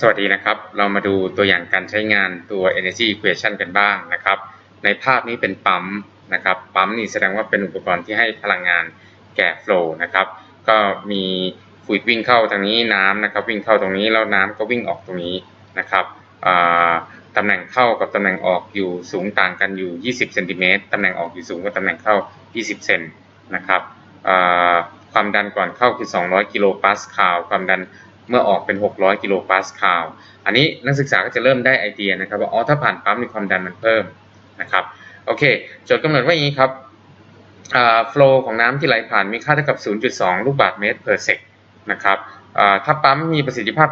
สวัสดีนะครับ เรามาดูตัวอย่างการใช้งานตัว energy equation กันบ้างนะครับ ในภาพนี้เป็นปั๊มนะครับ ปั๊มนี่แสดงว่าเป็นอุปกรณ์ที่ให้พลังงานแก่ flow นะครับ ก็มีฟลูดวิ่งเข้าทางนี้น้ำนะครับ วิ่งเข้าตรงนี้แล้วน้ำก็วิ่งออกตรงนี้นะครับตำแหน่งเข้ากับตำแหน่งออกอยู่สูงต่างกันอยู่ 20เซนติเมตรตำแหน่งออกอยู่สูงกว่าตำแหน่งเข้า 20 เซนนะครับความดันก่อนเข้าคือ 200 กิโลปาสคาล ความดัน เมื่อออกเป็น 600 กิโลปาสคาล อันนี้นักศึกษาก็จะเริ่มได้ไอเดียนะครับว่าอ๋อถ้าผ่านปั๊มมีความดันมันเพิ่มนะครับโอเคโจทย์กำหนดว่าอย่างนี้ครับอ่า flow ของน้ำที่ไหลผ่านมีค่าเท่ากับ 0.2 ลูกบาศก์เมตร per sec นะครับอ่าถ้าปั๊มมีประสิทธิภาพ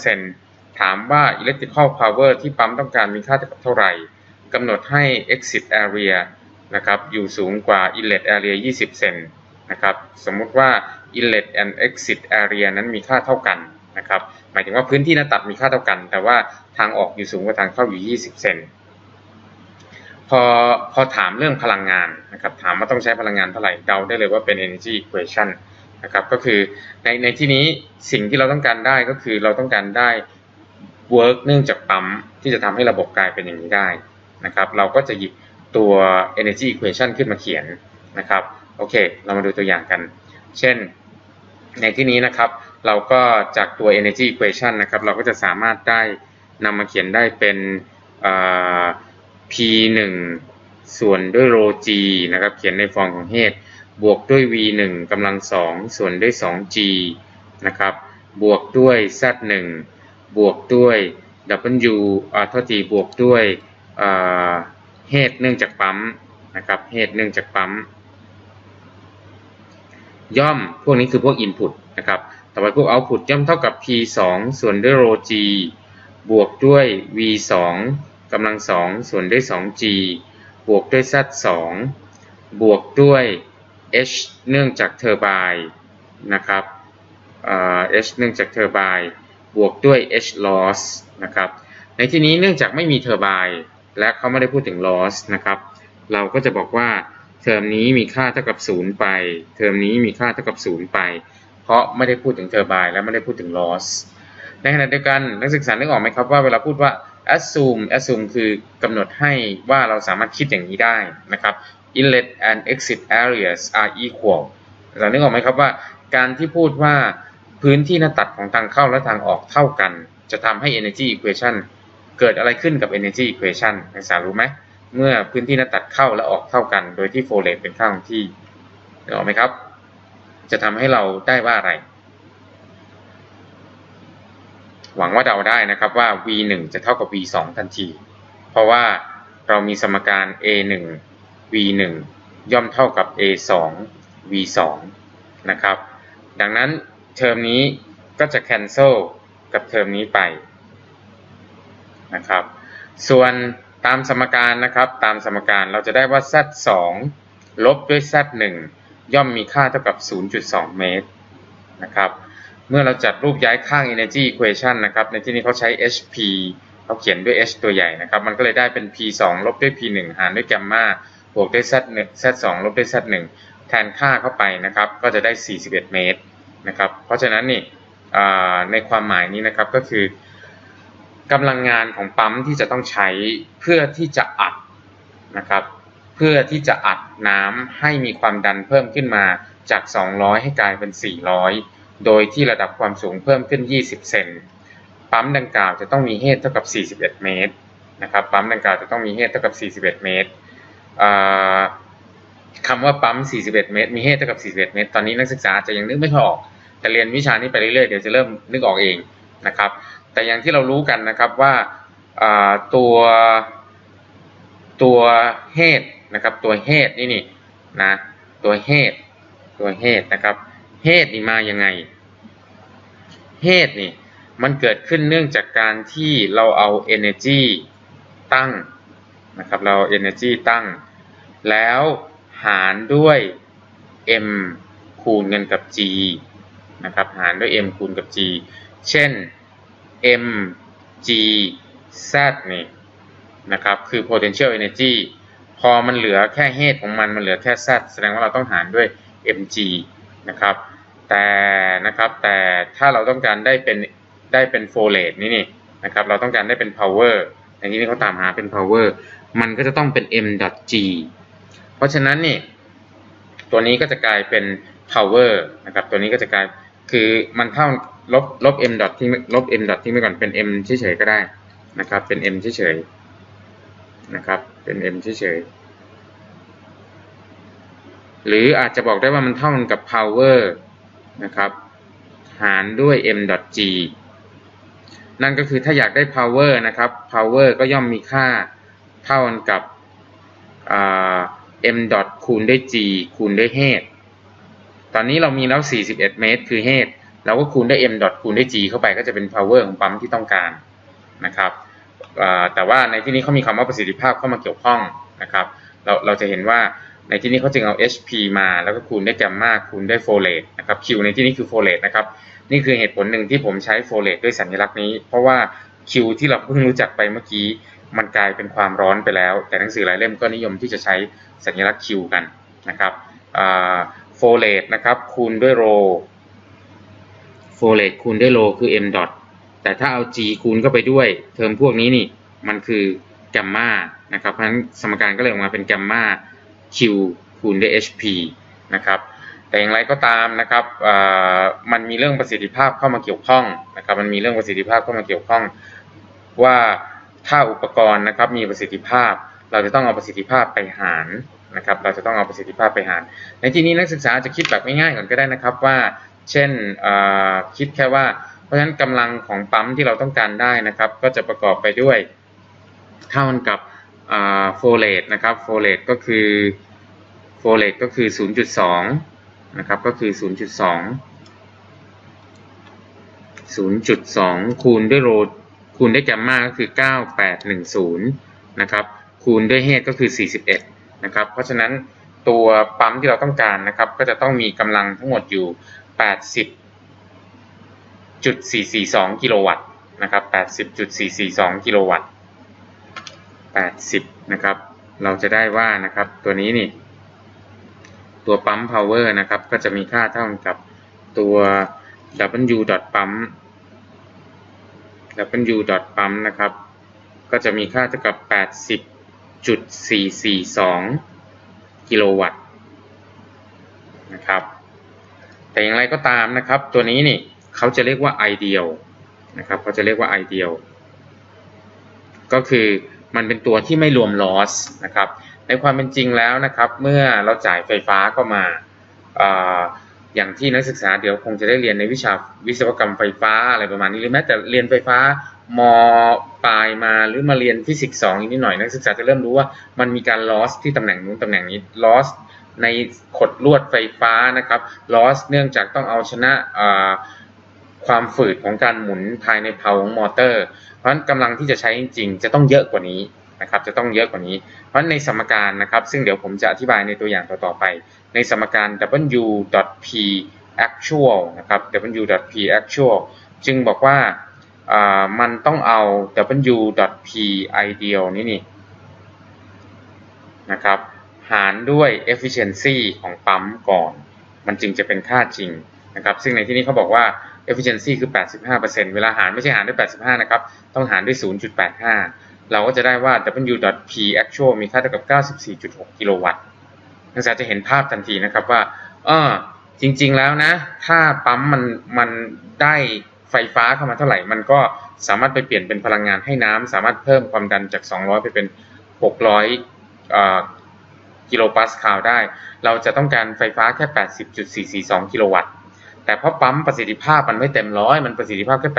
85%ถามว่า electrical power ที่ปั๊มต้องการมีค่าเท่ากับเท่าไหร่กำหนดให้ exit area นะครับอยู่สูงกว่า inlet area 20 เซน นะครับสมมุติว่า inlet and exit area นั้นมีค่าเท่ากันนะครับหมายถึงว่าพื้นที่หน้าตัดมีค่าเท่ากัน แต่ว่าทางออกอยู่สูงกว่าทางเข้าอยู่ 20 เซนพอพอถามเรื่องพลังงานนะครับถามว่าต้องใช้พลังงานเท่าไหร่เดาได้เลยว่าเป็น energy equation นะครับก็คือในในที่นี้สิ่งที่เราต้องการได้ก็คือเราต้องการได้ work เนื่องจากปั๊มที่จะทำให้ระบบกลายเป็นอย่างนี้ได้นะครับเราก็จะหยิบตัว energy equation ขึ้นมาเขียนนะครับ โอเค เรามาดูตัวอย่างกัน เช่น ในที่นี้นะครับ เราก็จากตัว energy equation นะครับ เราก็จะสามารถได้นำมาเขียนได้เป็น p 1ส่วนด้วย rho g นะครับ เขียนในฟอร์มของ head บวกด้วย v 1กำลัง 2 ส่วนด้วย 2g นะครับ บวกด้วย z 1บวกด้วย w อ่าโทษทีบวกด้วยอ่า head เนื่องจากปั๊มนะครับ head เนื่องจากปั๊ม ย่อมพวกนี้คือพวก input นะครับ ต่อไปพวก output ย่อมเท่ากับ p 2ส่วนด้วย rho g บวกด้วย v 2กำลัง 2 ส่วนด้วย 2g บวกด้วย z 2บวกด้วย h เนื่องจากเทอร์ไบน์นะครับ h เนื่องจากเทอร์ไบน์บวกด้วย h loss นะครับ ในที่นี้เนื่องจากไม่มีเทอร์ไบน์และเขาไม่ได้พูดถึง loss นะครับ เราก็จะบอกว่า เทอมนี้มีค่าเท่ากับ0ไป เทอมนี้มีค่าเท่ากับ0ไป เพราะไม่ได้พูดถึงเทอร์บน์และไม่ได้พูดถึง loss ในขณะเดียวกันนักศึกษานึกออกไหมครับว่าเวลาพูดว่า assume assume คือกำหนดให้ว่าเราสามารถคิดอย่างนี้ได้นะครับ inlet and exit areas are equal เรานึกออกไหมครับว่าการที่พูดว่าพื้นที่หน้าตัดของทางเข้าและทางออกเท่ากัน จะทำให้ energy equation เกิดอะไรขึ้นกับ energy equation นักศึกษารู้ไหม เมื่อพื้นที่หน้าตัดเข้าและออกเท่ากัน โดยที่โฟเลตเป็นค่าของที่นึกออกไหมครับ จะทำให้เราได้ว่าอะไร หวังว่าเดาได้นะครับว่า v 1จะเท่ากับ v 2ทันที เพราะว่าเรามีสมการ a 1 v 1ย่อมเท่ากับ a 2 v 2นะครับ ดังนั้นเทอมนี้ก็จะ cancel กับเทอมนี้ไปนะครับ ส่วน ตามสมการนะครับ ตามสมการเราจะได้ว่า z 2ลบด้วย z 1ย่อมมีค่าเท่ากับ 0.2 เมตรนะครับ เมื่อเราจัดรูปย้ายข้าง energy equation นะครับ ในที่นี้เขาใช้ hp เขาเขียนด้วย h ตัวใหญ่นะครับ มันก็เลยได้เป็น p 2ลบด้วย p 1หารด้วยแกมมาบวกด้วย z 1 z 2ลบด้วย z 1แทนค่าเข้าไปนะครับ ก็จะได้ 41 เมตรนะครับ เพราะฉะนั้นนี่ในความหมายนี้นะครับก็คือ กำลังงานของปั๊มที่จะต้องใช้เพื่อที่จะอัดนะครับ เพื่อที่จะอัดน้ำให้มีความดันเพิ่มขึ้นมาจาก 200 ให้กลายเป็น 400 โดยที่ระดับความสูงเพิ่มขึ้น 20 เซนปั๊มดังกล่าวจะต้องมีเฮดเท่ากับ 41 เมตรนะครับปั๊มดังกล่าวจะต้องมีเฮดเท่ากับ 41 เมตรคำว่าปั๊ม 41 เมตร มีเฮดเท่ากับ 41 เมตร ตอนนี้นักศึกษาจะยังนึกไม่ออก แต่เรียนวิชานี้ไปเรื่อยๆ เดี๋ยวจะเริ่มนึกออกเองนะครับ แต่อย่างที่เรารู้กันนะครับว่าตัวตัวเฮดนะครับ ตัวเฮดนี่นี่นะตัวเฮดตัวเฮดนะครับเฮดนี่มายังไงเฮดนี่มันเกิดขึ้นเนื่องจากการที่เราเอา energy ตั้งนะครับเรา energy ตั้ง แล้วหารด้วย m คูณกันกับ g นะครับหารด้วย m คูณกับ g เช่น m g z นี่นะครับคือ potential energy พอมันเหลือแค่ head ของมัน มันเหลือแค่ z แสดงว่าเราต้องหารด้วย mg นะครับแต่นะครับแต่ถ้าเราต้องการได้เป็นได้เป็นโฟเลตนี่นี่นะครับเราต้องการได้เป็น power ในที่นี้เขาตามหาเป็น power มันก็จะต้องเป็น m.g เพราะฉะนั้นนี่ตัวนี้ก็จะกลายเป็น power นะครับตัวนี้ก็จะกลายคือมันเท่า ลบลบ m ทิ้งลบ m ทิ้งไปก่อนเป็น m เฉยๆก็ได้นะครับ เป็น m เฉยๆนะครับ เป็น m เฉยๆหรืออาจจะบอกได้ว่ามันเท่ากันกับ power นะครับ หารด้วย m dot g นั่นก็คือถ้าอยากได้ power นะครับ power ก็ย่อมมีค่าเท่ากันกับ m dot คูณด้วย g คูณด้วย head ตอนนี้เรามีแล้ว 41 เมตร คือ head เราก็คูณด้วย m dot คูณด้วย g เข้าไปก็จะเป็น power ของปั๊มที่ต้องการนะครับแต่ว่าในที่นี้เขามีคำว่าประสิทธิภาพเข้ามาเกี่ยวข้องนะครับเราเราจะเห็นว่าในที่นี้เขาจึงเอา HP มาแล้วก็คูณด้วยแกมมาคูณด้วยโฟเลตนะครับ Q ในที่นี้คือโฟเลตนะครับนี่คือเหตุผลหนึ่งที่ผมใช้โฟเลตด้วยสัญลักษณ์นี้ เพราะว่า Q ที่เราเพิ่งรู้จักไปเมื่อกี้ มันกลายเป็นความร้อนไปแล้ว แต่หนังสือหลายเล่มก็นิยมที่จะใช้สัญลักษณ์ Q กันนะครับโฟเลตนะครับคูณด้วยโร โฟเลตคูณด้วยโรคือ m dot แต่ถ้าเอา g คูณเข้าไปด้วย เทอมพวกนี้นี่มันคือแกมมานะครับเพราะฉะนั้นสมการก็เลยออกมาเป็นแกมมา q คูณด้วย hp นะครับแต่อย่างไรก็ตามนะครับมันมีเรื่องประสิทธิภาพเข้ามาเกี่ยวข้องนะครับมันมีเรื่องประสิทธิภาพเข้ามาเกี่ยวข้อง ว่าถ้าอุปกรณ์นะครับมีประสิทธิภาพ เราจะต้องเอาประสิทธิภาพไปหารนะครับเราจะต้องเอาประสิทธิภาพไปหาร ในที่นี้นักศึกษาจะคิดแบบง่ายๆก่อนก็ได้นะครับว่า เช่นคิดแค่ว่า เพราะฉะนั้นกำลังของปั๊มที่เราต้องการได้นะครับ ก็จะประกอบไปด้วยเท่ากับโฟเลตนะครับโฟเลตก็คือโฟเลตก็คือ 0.2 นะครับก็คือ 0.2 0.2 คูณด้วยโรคูณด้วยแกมมาก็คือ 9810 นะครับ คูณด้วยเฮดก็คือ 41 นะครับ เพราะฉะนั้นตัวปั๊มที่เราต้องการนะครับ ก็จะต้องมีกำลังทั้งหมดอยู่ 80.442กิโลวัตต์นะครับ80.442กิโลวัตต์80นะครับ เราจะได้ว่านะครับตัวนี้นี่ ตัวปั๊ม power นะครับ ก็จะมีค่าเท่ากับตัว W ดอทปั๊ม W ดอทปั๊มนะครับ ก็จะมีค่าเท่ากับ 80.442 กิโลวัตต์นะครับ แต่อย่างไรก็ตามนะครับ ตัวนี้นี่เขาจะเรียกว่า ideal นะครับเขาจะเรียกว่า ideal ก็คือมันเป็นตัวที่ไม่รวม loss นะครับ ในความเป็นจริงแล้วนะครับ เมื่อเราจ่ายไฟฟ้าเข้ามาอย่างที่นักศึกษาเดี๋ยวคงจะได้เรียนในวิชาวิศวกรรมไฟฟ้าอะไรประมาณนี้หรือแม้แต่เรียนไฟฟ้ามปลายมาหรือมาเรียนฟิสิกส์สองอีกนิดหน่อยนักศึกษาจะเริ่มรู้ว่ามันมีการ loss ที่ตำแหน่งนู้นตำแหน่งนี้ loss ในขดลวดไฟฟ้านะครับ loss เนื่องจากต้องเอาชนะความฝืดของการหมุนภายในเพลาของมอเตอร์ เพราะฉะนั้นกำลังที่จะใช้จริงจะต้องเยอะกว่านี้นะครับ จะต้องเยอะกว่านี้ เพราะในสมการนะครับ ซึ่งเดี๋ยวผมจะอธิบายในตัวอย่างต่อๆไป ในสมการ w.p actual นะครับ w.p actual จึงบอกว่ามันต้องเอา w.p ideal นี่นี่นะครับ หารด้วย efficiency ของปั๊มก่อน มันจึงจะเป็นค่าจริงนะครับ ซึ่งในที่นี้เขาบอกว่า efficiency คือ 85%เวลาหารไม่ใช่หารด้วย 85 นะครับ ต้องหารด้วย 0.85 เราก็จะได้ว่า w.p actual มีค่าเท่ากับ 94.6 กิโลวัตต์นักศึกษาจะเห็นภาพทันทีนะครับว่าเออจริงๆแล้วนะ ถ้าปั๊มมันมันได้ไฟฟ้าเข้ามาเท่าไหร่ มันก็สามารถไปเปลี่ยนเป็นพลังงานให้น้ำสามารถเพิ่มความดันจาก 200 ไปเป็น 600 กิโลปาสคาลได้ เราจะต้องการไฟฟ้าแค่ 80.442 กิโลวัตต์ แต่เพราะปั๊มประสิทธิภาพมันไม่เต็มร้อย มันประสิทธิภาพแค่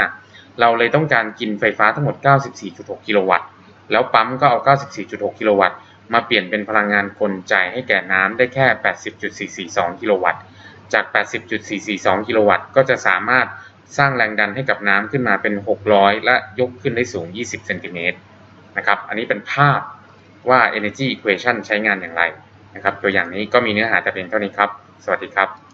85 เราเลยต้องการกินไฟฟ้าทั้งหมด 94.6 กิโลวัตต์ แล้วปั๊มก็เอา 94.6 กิโลวัตต์ มาเปลี่ยนเป็นพลังงานคนจ่ายให้แก่น้ำได้แค่ 80.442 กิโลวัตต์ จาก 80.442 กิโลวัตต์ ก็จะสามารถสร้างแรงดันให้กับน้ำขึ้นมาเป็น 600 และยกขึ้นได้สูง 20 เซนติเมตรนะครับ อันนี้เป็นภาพ ว่า energy equation ใช้งานอย่างไรนะครับ ตัวอย่างนี้ก็มีเนื้อหาแต่เพียงเท่านี้ครับ สวัสดีครับ